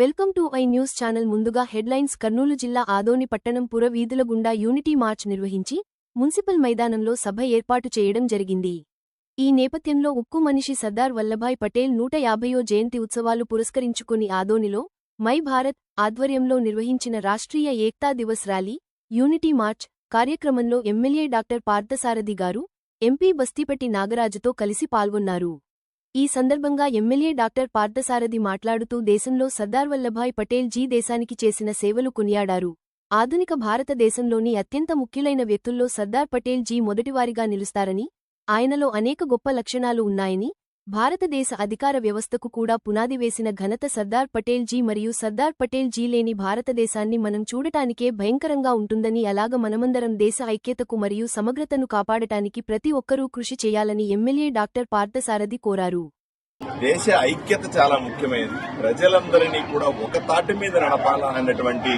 Welcome to iNews channel. ముందుగా headlines Kurnool జిల్లా ఆదోని పట్టణం పుర వీధుల గుండా యూనిటీ మార్చ్ నిర్వహించి మున్సిపల్ మైదానంలో సభ ఏర్పాటు చేయడం జరిగింది. ఈ నేపథ్యంలో ఉక్కు మనిషి సర్దార్ వల్లభాయ్ పటేల్ నూట యాభయో జయంతి ఉత్సవాలు పురస్కరించుకుని ఆదోనిలో మై భారత్ ఆధ్వర్యంలో నిర్వహించిన Rashtriya Ekta Diwas rally unity march కార్యక్రమంలో MLA doctor Parthasarathy garu MP Bastipatti నాగరాజుతో కలిసి పాల్గొన్నారు. ఈ సందర్భంగా ఎమ్మెల్యే డాక్టర్ పార్థసారథి మాట్లాడుతూ దేశంలో సర్దార్ వల్లభాయ్ పటేల్ జీ దేశానికి చేసిన సేవలు కొనియాడారు. ఆధునిక భారతదేశంలోని అత్యంత ముఖ్యులైన వ్యక్తుల్లో సర్దార్ పటేల్ జీ మొదటివారిగా నిలుస్తారని ఆయనలో అనేక గొప్ప లక్షణాలు ఉన్నాయని భారతదేశ అధికార వ్యవస్థకు కూడా పునాది వేసిన ఘనత సర్దార్ పటేల్ జీ మరియు సర్దార్ పటేల్ జీ లేని భారతదేశాన్ని మనం చూడటానికే భయంకరంగా ఉంటుందని అలాగ మనమందరం దేశ ఐక్యతకు మరియు సమగ్రతను కాపాడటానికి ప్రతి ఒక్కరూ కృషి చేయాలని ఎమ్మెల్యే డాక్టర్ పార్థసారథి కోరారు. దేశ ఐక్యత చాలా ముఖ్యమైనది. ప్రజలందరినీ కూడా ఒక తాటి మీద నడపాలన్నటువంటి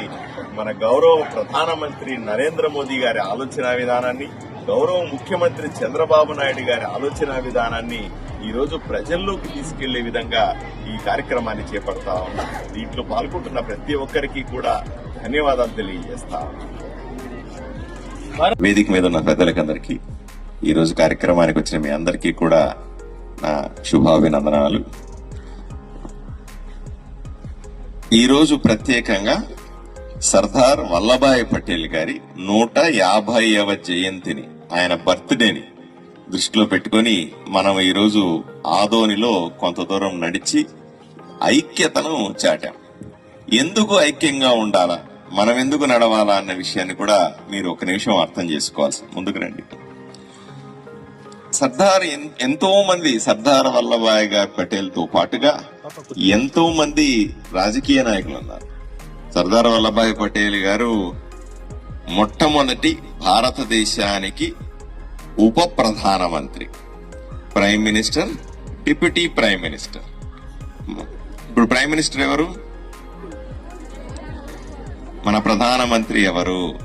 మన గౌరవ ప్రధానమంత్రి నరేంద్ర మోదీ గారి ఆలోచన విధానాన్ని గౌరవ ముఖ్యమంత్రి చంద్రబాబు నాయుడు గారి ఆలోచన విధానాన్ని ఈరోజు ప్రజల్లోకి తీసుకెళ్ళే విధంగా ఈ కార్యక్రమాన్ని చేపడతా ఉన్నాం దీంట్లో పాల్గొంటున్న ప్రతి ఒక్కరికి కూడా ధన్యవాదాలు తెలియజేస్తా ఉన్నాం. వేదిక మీద ఉన్న పెద్దలకందరికీ ఈరోజు కార్యక్రమానికి వచ్చిన మీ అందరికీ కూడా నా శుభాభినందనాలు ఈరోజు ప్రత్యేకంగా సర్దార్ వల్లభాయ్ పటేల్ గారి నూట యాభైవ జయంతిని ఆయన బర్త్డేని దృష్టిలో పెట్టుకొని మనం ఈరోజు ఆదోనిలో కొంత దూరం నడిచి ఐక్యతను చాటాం. ఎందుకు ఐక్యంగా ఉండాలా? మనం ఎందుకు నడవాలా అన్న విషయాన్ని కూడా మీరు ఒక నిమిషం అర్థం చేసుకోవాల్సి ముందుకు రండి. సర్దార్ ఎంతో మంది సర్దార్ వల్లభాయ్ గారి పటేల్తో పాటుగా ఎంతో మంది రాజకీయ నాయకులు ఉన్నారు. సర్దార్ వల్లభాయ్ పటేల్ గారు మొట్టమొదటి భారతదేశానికి ఉప ప్రధానమంత్రి prime minister deputy prime minister. ఇప్పుడు ప్రైమ్ మినిస్టర్ ఎవరు? మన ప్రధానమంత్రి ఎవరు?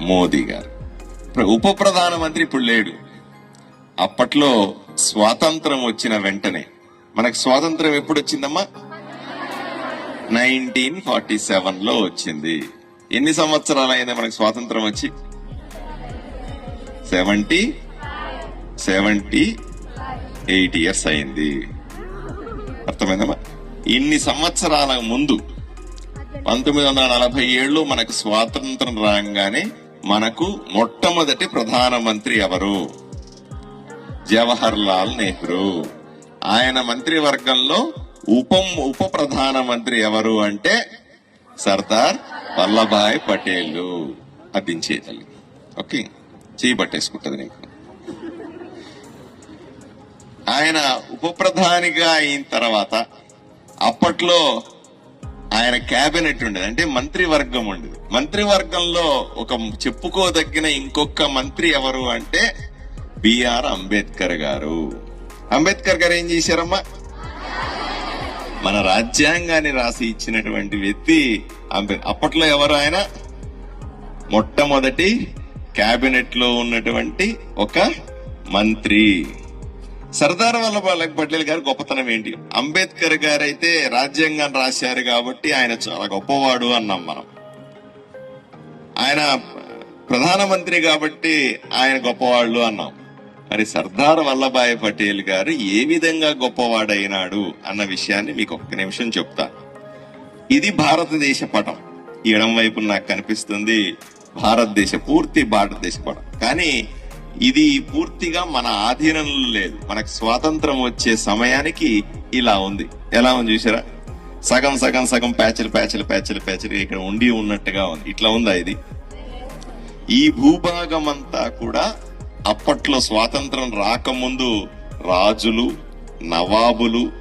మోదీ గారు. ఉప ప్రధానమంత్రి ఇప్పుడు లేడు. అప్పట్లో స్వాతంత్రం వచ్చిన వెంటనే మనకు స్వాతంత్రం ఎప్పుడు వచ్చిందమ్మా? నైన్టీన్ ఫార్టీ సెవెన్లో వచ్చింది. ఎన్ని సంవత్సరాలు అయింది మనకు స్వాతంత్రం వచ్చి? సెవెంటీ? సెవెంటీ? ఎయిట్ ఇయర్స్ అయింది. అర్థమైందమ్మా ఇన్ని సంవత్సరాల ముందు పంతొమ్మిది వందల నలభై ఏళ్ళు మనకు స్వాతంత్రం రాగానే మనకు మొట్టమొదటి ప్రధానమంత్రి ఎవరు? జవహర్ లాల్ నెహ్రూ. ఆయన మంత్రివర్గంలో ఉప ఉప ప్రధానమంత్రి ఎవరు అంటే సర్దార్ వల్లభాయ్ పటేల్. అదించేతల్లి ఓకే. చేయి పట్టేసుకుంటుంది నీకు. ఆయన ఉప ప్రధానిగా అయిన తర్వాత అప్పట్లో ఆయన క్యాబినెట్ ఉండేది. అంటే మంత్రివర్గం ఉండేది. మంత్రివర్గంలో ఒక చెప్పుకోదగిన ఇంకొక మంత్రి ఎవరు అంటే బిఆర్ అంబేద్కర్ గారు. అంబేద్కర్ గారు ఏం చేశారమ్మా? మన రాజ్యాంగాన్ని రాసి ఇచ్చినటువంటి వ్యక్తి అంబే అప్పట్లో ఎవరు ఆయన? మొట్టమొదటి క్యాబినెట్లో ఉన్నటువంటి ఒక మంత్రి. సర్దార్ వల్లభాయ్ పటేల్ గారి గొప్పతనం ఏంటి? అంబేద్కర్ గారు అయితే రాజ్యాంగాన్ని రాశారు కాబట్టి ఆయన చాలా గొప్పవాడు అన్నాం మనం. ఆయన ప్రధానమంత్రి కాబట్టి ఆయన గొప్పవాళ్ళు అన్నాం. మరి సర్దార్ వల్లభాయ్ పటేల్ గారు ఏ విధంగా గొప్పవాడైనాడు అన్న విషయాన్ని మీకు ఒక్క నిమిషం చెప్తా. ఇది భారతదేశ పటం. ఎడం వైపు నాకు కనిపిస్తుంది భారతదేశ పూర్తి భారతదేశ పటం. కానీ ఇది పూర్తిగా మన ఆధీనంలో లేదు. మనకు స్వాతంత్రం వచ్చే సమయానికి ఇలా ఉంది. ఎలా ఉంది చూసారా సగం సగం సగం ప్యాచులు ప్యాచులు ప్యాచులు ప్యాచులు ఇక్కడ ఉండి ఉన్నట్టుగా ఉంది. ఇట్లా ఉందా ఇది? ఈ భూభాగం అంతా కూడా అప్పట్లో స్వాతంత్రం రాకముందు రాజులు నవాబులు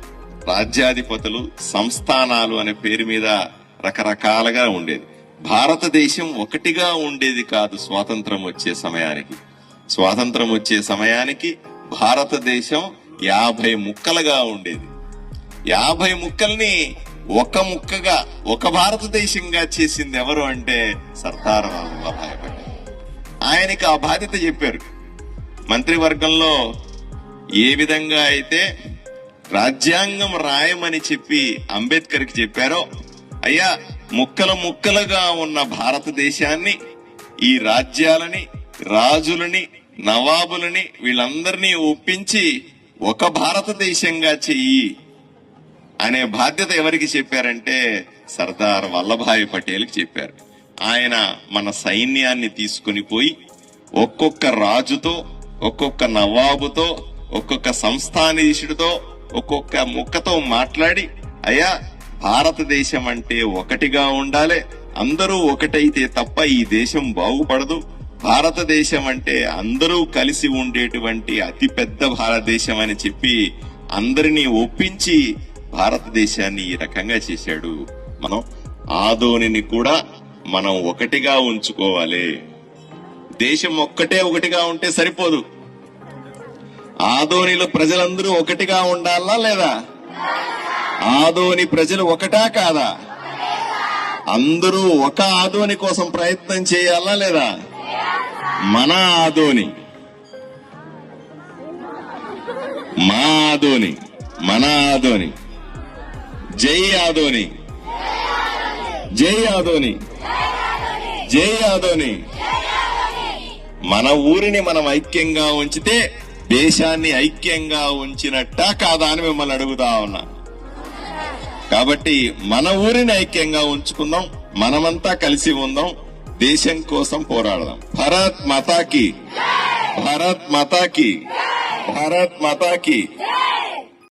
రాజ్యాధిపతులు సంస్థానాలు అనే పేరు మీద రకరకాలుగా ఉండేది. భారతదేశం ఒకటిగా ఉండేది కాదు స్వాతంత్రం వచ్చే సమయానికి. స్వాతంత్రం వచ్చే సమయానికి భారతదేశం యాభై ముక్కలుగా ఉండేది. యాభై ముక్కల్ని ఒక ముక్కగా ఒక భారతదేశంగా చేసింది ఎవరు అంటే సర్దార్ వల్లభాయ్ పటేల్. ఆయనకి ఆ బాధ్యత చెప్పారు. మంత్రివర్గంలో ఏ విధంగా అయితే రాజ్యాంగం రాయమని చెప్పి అంబేద్కర్కి చెప్పారో అయ్యా ముక్కల ముక్కలుగా ఉన్న భారతదేశాన్ని ఈ రాజ్యాలని రాజులని నవాబులని వీళ్ళందరినీ ఒప్పించి ఒక భారతదేశంగా చెయ్యి అనే బాధ్యత ఎవరికి చెప్పారంటే సర్దార్ వల్లభాయ్ పటేల్కి చెప్పారు. ఆయన మన సైన్యాన్ని తీసుకుని పోయి ఒక్కొక్క రాజుతో ఒక్కొక్క నవాబుతో ఒక్కొక్క సంస్థానీయుడితో ఒక్కొక్క ముక్కతో మాట్లాడి అయ్యా భారతదేశం అంటే ఒకటిగా ఉండాలి. అందరూ ఒకటైతే తప్ప ఈ దేశం బాగుపడదు. భారతదేశం అంటే అందరూ కలిసి ఉండేటువంటి అతి పెద్ద భారతదేశం అని చెప్పి అందరినీ ఒప్పించి భారతదేశాన్ని ఈ రకంగా చేశాడు. మనం ఆదోనిని కూడా మనం ఒకటిగా ఉంచుకోవాలి. దేశం ఒక్కటే ఒకటిగా ఉంటే సరిపోదు. ఆదోనిలో ప్రజలందరూ ఒకటిగా ఉండాలా లేదా? ఆదోని ప్రజలు ఒకటా కాదా? అందరూ ఒక ఆదోని కోసం ప్రయత్నం చేయాలా లేదా? మన ఆదోని. మా ఆదోని. మన ఆదోని. జై ఆదోని. జై ఆదోని. జై ఆదోని. మన ఊరిని మనం ఐక్యంగా ఉంచితే దేశాన్ని ఐక్యంగా ఉంచినట్టా కాదా అని మిమ్మల్ని అడుగుతా ఉన్నా. కాబట్టి మన ఊరిని ఐక్యంగా ఉంచుకుందాం మనమంతా కలిసి ఉందాం దేశం కోసం పోరాడదాం. భారత్ మాతాకి భారత్ మాతాకి భారత్ మాతాకి.